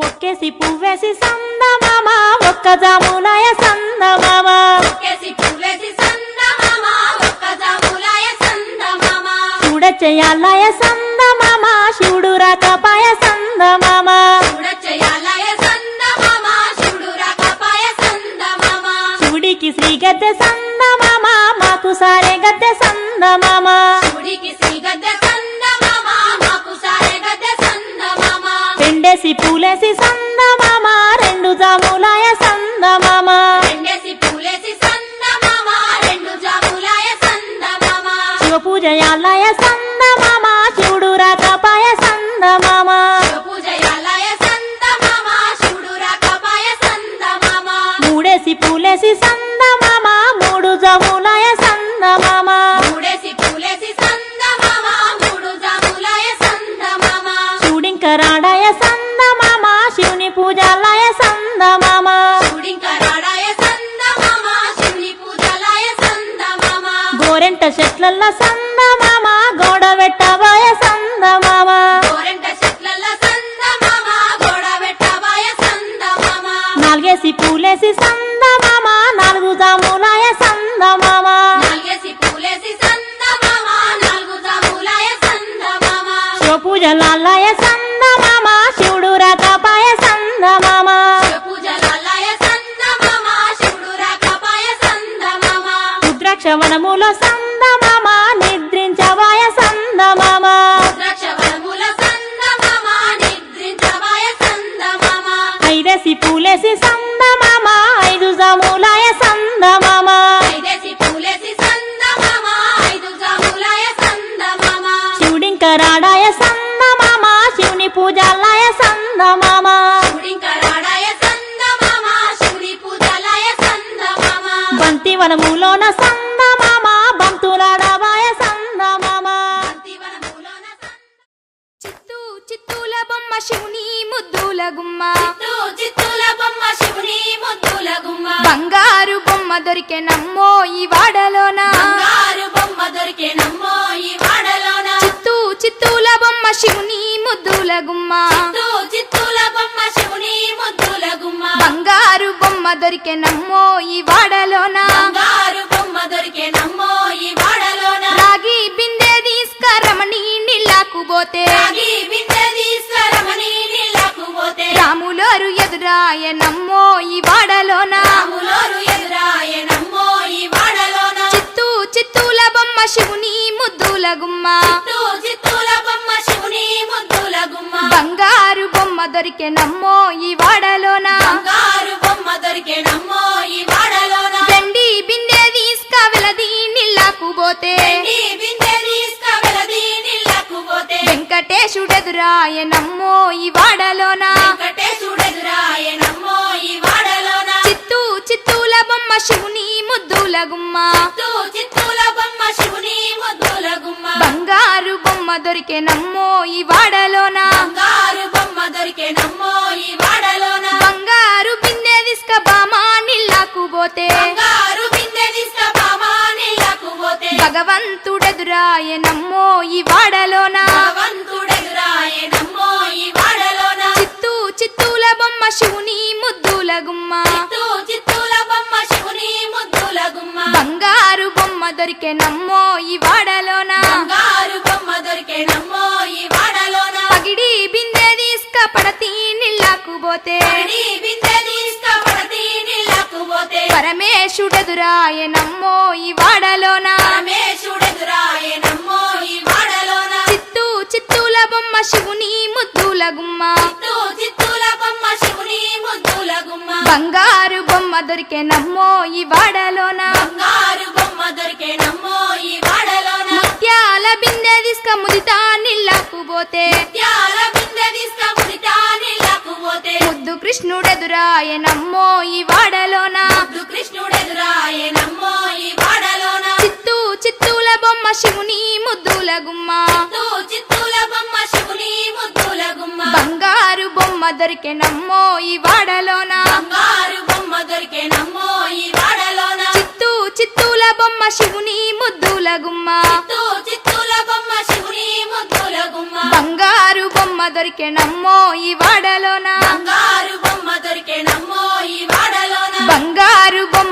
ఒక్కేసి పువ్వేసి సందమామ ఒక్క జాములాయ సందమామ. సందమామ చూడచెయ్యాలయ సందమామ, శివుడు రాకపాయ సందమామ. శివుడికి శ్రీ గద్దె సందమామ మాకు సారే గద్దె సందమామ. పూలేసి సందమామ రెండు జాములాయ సందమామ. శివ పూజయాలయ సందమామ శివుడు రాకపాయ సందమామ. మూడేసి పూలేసి సందమామ గోరెంట చెట్లల్ల సందమామ గోడ వెట్టబాయ సందమామ. నాలుగేసి పూలేసి సందమామ నాలుగు జాములాయ సందమామ? నాలుగేసి పూలేసి సందమామ, ద్రాక్షవనముల సందమామ, నిద్రించవాయ సందమామ. ఐదేసి పూలేసి సందమామ ఐదు జాములాయ సందమామ. శివుడింకరాడాయ సందమామ శివుని పూజాలయ సందమామ. బంతి వనములోన సందమామ బొమ్మ దొరికే నమ్మో ఈ వాడలోన బంగారు బొమ్మ దొరికేనమ్మో ఈ వాడలోన. చిత్తూ చిత్తూల బొమ్మ శివుని ముద్దుల గుమ్మ చిత్తూ చిత్తూల బొమ్మ శివుని ముద్దుల గుమ్మ. బంగారు బొమ్మ దొరికే నమ్మో ఈ వాడలోన బంగారు బొమ్మ దొరికేనమ్మో ఈ వాడలోన. రాగి బిందె తీసుకరమణి నీళ్ళకు పోతే రాగి బిందె తీసుకురమని నీళ్ళకు పోతే. రాములోరు ఎదురాయ నమ్మో ఈ వాడలోన శివుని ముద్దుల గుమ్మ బొమ్మ శివుని ముద్దుల బంగారు బొమ్మ దొరికే నమ్మో ఈ వాడలోన బంగారు బొమ్మ దొరికేనమ్మో ఈ వాడలోన. వెండి బిందె తీసుక వెలది నీళ్ళకు పోతే వెండి బిందె తీసుకువెళది నీళ్ళకు పోతే. వెంకటేశుడెదురాయ నమ్మో ఈ వాడలోన వెంకటేశుడెదురాయనమ్మో ఈ వాడలోన. చిత్తూ చిత్తూల బొమ్మ శివుని ముద్దుల గుమ్మ బొమ్మ దొరికే నమ్మో ఈ వాడలోన బంగారు బొమ్మ దొరికేనమ్మో ఈ వాడలోన. బంగారు బిందె తీసుక బామా నీళ్ళకు పోతే బంగారు బిందె తీసుకుపామా నీళ్ళకు పోతే. భగవంతుడెదురాయ నమ్మో ఈ వాడలోన భగవంతుడెదురాయనమ్మో ఈ వాడలోన. చిత్తూ చిత్తూల బొమ్మ శివుని ముద్దుల గుమ్మ చిత్తూ చిత్తూల బొమ్మ శివుని ముద్దుల గుమ్మ. బంగారు బొమ్మ దొరికే నమ్మో వాడలోన పరమేశుడెదురాయనమ్మో ఈ వాడలోన. చిత్తూ చిత్తూల బొమ్మ శివుని ముద్దుల గుమ్మ. బంగారు బొమ్మ దొరికే నమ్మో ఈ వాడలోన బంగారు బొమ్మ దొరికేనమ్మో ఈ వాడలోన. ముత్యాల బిందె తీసుక ముదితా నీళ్ళకు పోతే కృష్ణుడెదురాయ నమ్మో ఈ వాడలోన కృష్ణుడెదురాయనమ్మో ఈ వాడలోన. చిత్తూ చిత్తూల బొమ్మ శివుని ముద్దుల గుమ్మ చిత్తూ చిత్తూల బొమ్మ శివుని ముద్దుల గుమ్మ. బంగారు బొమ్మ దొరికే నమ్మో ఈ వాడలోన బంగారు బొమ్మ దొరికేనమ్మో ఈ వాడలోన. చిత్తూ చిత్తూల బొమ్మ శివుని ముద్దుల గుమ్మ చిత్తూ చిత్తూల బొమ్మ శివుని ముద్దుల గుమ్మ. బంగారు బొమ్మ దొరికెనమ్మో ఈ వాడలోన